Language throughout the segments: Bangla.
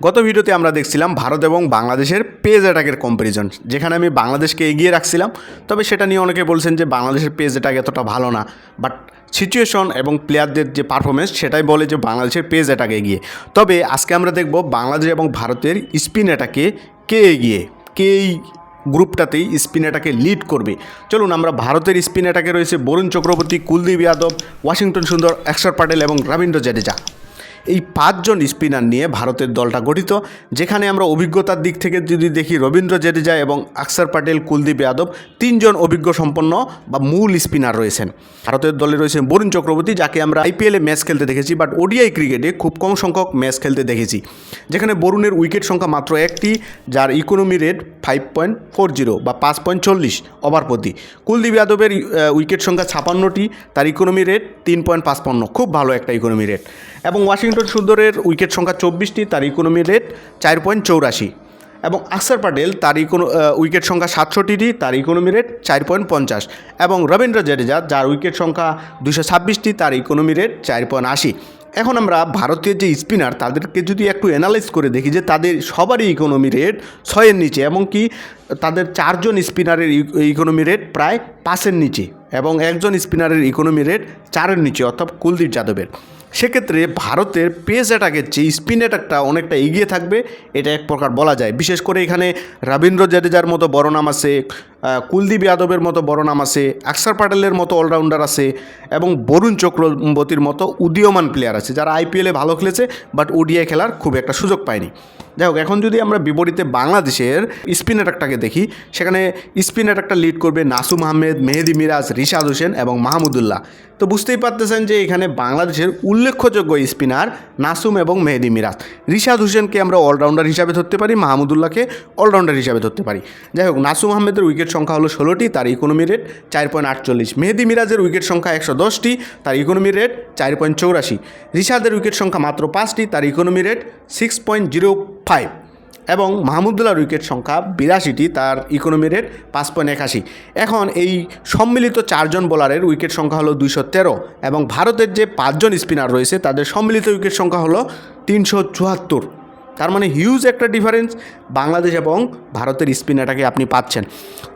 গত ভিডিওতে আমরা দেখছিলাম ভারত এবং বাংলাদেশের পেজ অ্যাটাকের কম্প্যারিজন যেখানে আমি বাংলাদেশকে এগিয়ে রাখছিলাম। তবে সেটা নিয়ে অনেকে বলছেন যে বাংলাদেশের পেজ অ্যাটাক এতটা ভালো না। বাট সিচুয়েশন এবং প্লেয়ারদের যে পারফরমেন্স সেটাই বলে যে বাংলাদেশের পেজ অ্যাটাক এগিয়ে। তবে আজকে আমরা দেখব বাংলাদেশ এবং ভারতের স্পিন অ্যাটাকে কে এগিয়ে, কে এই গ্রুপটাতেই স্পিন অ্যাটাকে লিড করবে। চলুন আমরা ভারতের স্পিন অ্যাটাকে রয়েছে বরুণ চক্রবর্তী, কুলদীপ যাদব, ওয়াশিংটন সুন্দর অক্ষর প্যাটেল এবং রবীন্দ্র জাডেজা। এই পাঁচজন স্পিনার নিয়ে ভারতের দলটা গঠিত, যেখানে আমরা অভিজ্ঞতার দিক থেকে যদি দেখি রবীন্দ্র জাডেজা এবং অক্ষর প্যাটেল কুলদীপ যাদব, তিনজন অভিজ্ঞ সম্পন্ন বা মূল স্পিনার রয়েছেন। ভারতের দলে রয়েছেন বরুণ চক্রবর্তী, যাকে আমরা আইপিএলে ম্যাচ খেলতে দেখেছি, বাট ওডিআই ক্রিকেটে খুব কম সংখ্যক ম্যাচ খেলতে দেখেছি, যেখানে বরুণের উইকেট সংখ্যা মাত্র একটি, যার economy rate five point four zero বা পাঁচ পয়েন্ট চল্লিশ ওভার প্রতি। কুলদীপ যাদবের উইকেট সংখ্যা ছাপান্নটি, তার ইকোনমি রেট তিন পয়েন্ট পাঁচপান্ন, খুব ভালো একটা ইকোনমি রেট এবং ওয়াশিংটন সুন্দরের উইকেট সংখ্যা চব্বিশটি, তার ইকোনমি রেট চার পয়েন্ট চৌরাশি। এবং আকসার প্যাটেল তার ইকোনো উইকেট সংখ্যা সাতষট্টিটি, তার ইকোনমি রেট চার পয়েন্ট পঞ্চাশ। এবং রবীন্দ্র জাডেজা, যার উইকেট সংখ্যা দুশো ছাব্বিশটি, তার ইকোনমি রেট চার পয়েন্ট আশি। এখন আমরা ভারতীয় যে স্পিনার তাদেরকে যদি একটু অ্যানালাইজ করে দেখি যে তাদের সবারই ইকোনমি রেট ছয়ের নিচে এবং কি তাদের চারজন স্পিনারের ইকোনমি রেট প্রায় পাঁচের নিচে এবং একজন স্পিনারের ইকোনমি রেট চারের নিচে, অর্থাৎ কুলদীপ যাদবের। সেক্ষেত্রে ভারতের পেস অ্যাটাকের চেয়ে স্পিন অ্যাটাকটা অনেকটা এগিয়ে থাকবে, এটা এক প্রকার বলা যায়। বিশেষ করে এখানে রবীন্দ্র জাডেজার মতো বড় নাম আছে কুলদীপ যাদবের মতো বড় নাম আছে, আকসার প্যাটেলের মতো অলরাউন্ডার আছে, এবং বরুণ চক্রবর্তীর মতো উদীয়মান প্লেয়ার আছে, যারা আইপিএলে ভালো খেলেছে বাট ওডিআই খেলার খুব একটা সুযোগ পায়নি। যাই হোক, এখন যদি আমরা বিপরীতে বাংলাদেশের স্পিন অ্যাটাকটাকে দেখি, সেখানে স্পিন অ্যাটাকটা লিড করবে নাসুম আহমেদ, মেহেদি মিরাজ, রিশাদ হোসেন এবং মাহমুদুল্লাহ তো বুঝতেই পারতেছেন যে এখানে বাংলাদেশের উল্লেখযোগ্য স্পিনার নাসুম এবং মেহেদি মিরাজ রিশাদ হোসেনকে আমরা অলরাউন্ডার হিসাবে ধরতে পারি মাহমুদুল্লাহকে অলরাউন্ডার হিসাবে ধরতে পারি। যাই হোক, নাসুম আহমেদের উইকেট সংখ্যা হলো ষোলোটি, তার ইকোনমি রেট চার পয়েন্ট আটচল্লিশ। মেহেদি মিরাজের উইকেট সংখ্যা একশো দশটি, তার ইকোনমি রেট চার পয়েন্ট চৌরাশি। রিশাদের উইকেট সংখ্যা মাত্র পাঁচটি, তার economy rate six point zero five এবং মাহমুদুল্লাহর উইকেট সংখ্যা বিরাশিটি, তার ইকোনমি রেট পাঁচ পয়েন্ট একাশি। এখন এই সম্মিলিত চারজন বোলারের উইকেট সংখ্যা হলো দুইশো তেরো এবং ভারতের যে পাঁচজন স্পিনার রয়েছে, তাদের সম্মিলিত উইকেট সংখ্যা হলো তিনশো চুয়াত্তর। তার মানে হিউজ একটা ডিফারেন্স বাংলাদেশ এবং ভারতের স্পিনারটাকে আপনি পাচ্ছেন।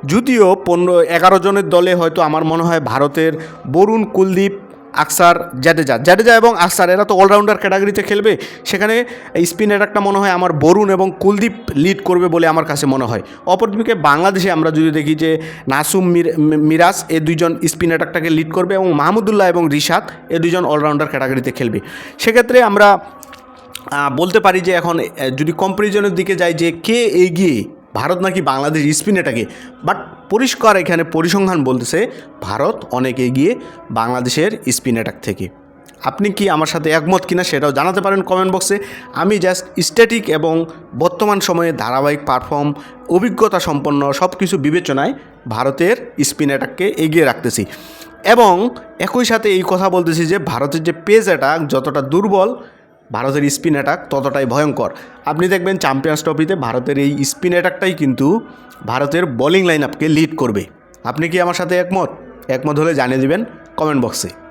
যদিও পনেরো এগারো জনের দলে হয়তো আমার মনে হয় ভারতের বরুণ কুলদীপ আকসার জাডেজা। জাডেজা এবং আকসার, এরা তো অলরাউন্ডার ক্যাটাগরিতে খেলবে। সেখানে স্পিন অ্যাটাকটা মনে হয় আমার বরুণ এবং কুলদীপ লিড করবে বলে আমার কাছে মনে হয়। অপরদিকে বাংলাদেশে আমরা যদি দেখি যে নাসুম মির- মিরাজ, এ দুইজন স্পিন অ্যাটাকটাকে লিড করবে এবং মাহমুদুল্লাহ এবং রিশাদ, এ দুজন অলরাউন্ডার ক্যাটাগরিতে খেলবে। সেক্ষেত্রে আমরা বলতে পারি যে এখন যদি কম্পারিজনের দিকে যাই যে কে এগিয়ে ভারত নাকি বাংলাদেশ স্পিন এটাকে। বাট পরিষ্কার এখানে পরিসংখ্যান বলতেছে ভারত অনেক এগিয়ে বাংলাদেশের স্পিন অ্যাটাক থেকে। আপনি কি আমার সাথে একমত কিনা সেটাও জানাতে পারেন কমেন্ট বক্সে আমি জাস্ট স্ট্যাটিক এবং বর্তমান সময়ে ধারাবাহিক পারফর্ম অভিজ্ঞতা সম্পন্ন সব কিছু বিবেচনায় ভারতের স্পিন অ্যাটাককে এগিয়ে রাখতেছি। এবং একই সাথে এই কথা বলতেছি যে ভারতের যে পেজ অ্যাটাক যতটা দুর্বল ভারতের স্পিন অ্যাটাক ততটাই ভয়ঙ্কর। আপনি দেখবেন চ্যাম্পিয়ন্স ট্রফিতে ভারতের এই স্পিন অ্যাটাকটাই কিন্তু ভারতের বোলিং লাইন আপকে লিড করবে। আপনি কি আমার সাথে একমত? একমত হলে জানিয়ে দেবেন কমেন্ট বক্সে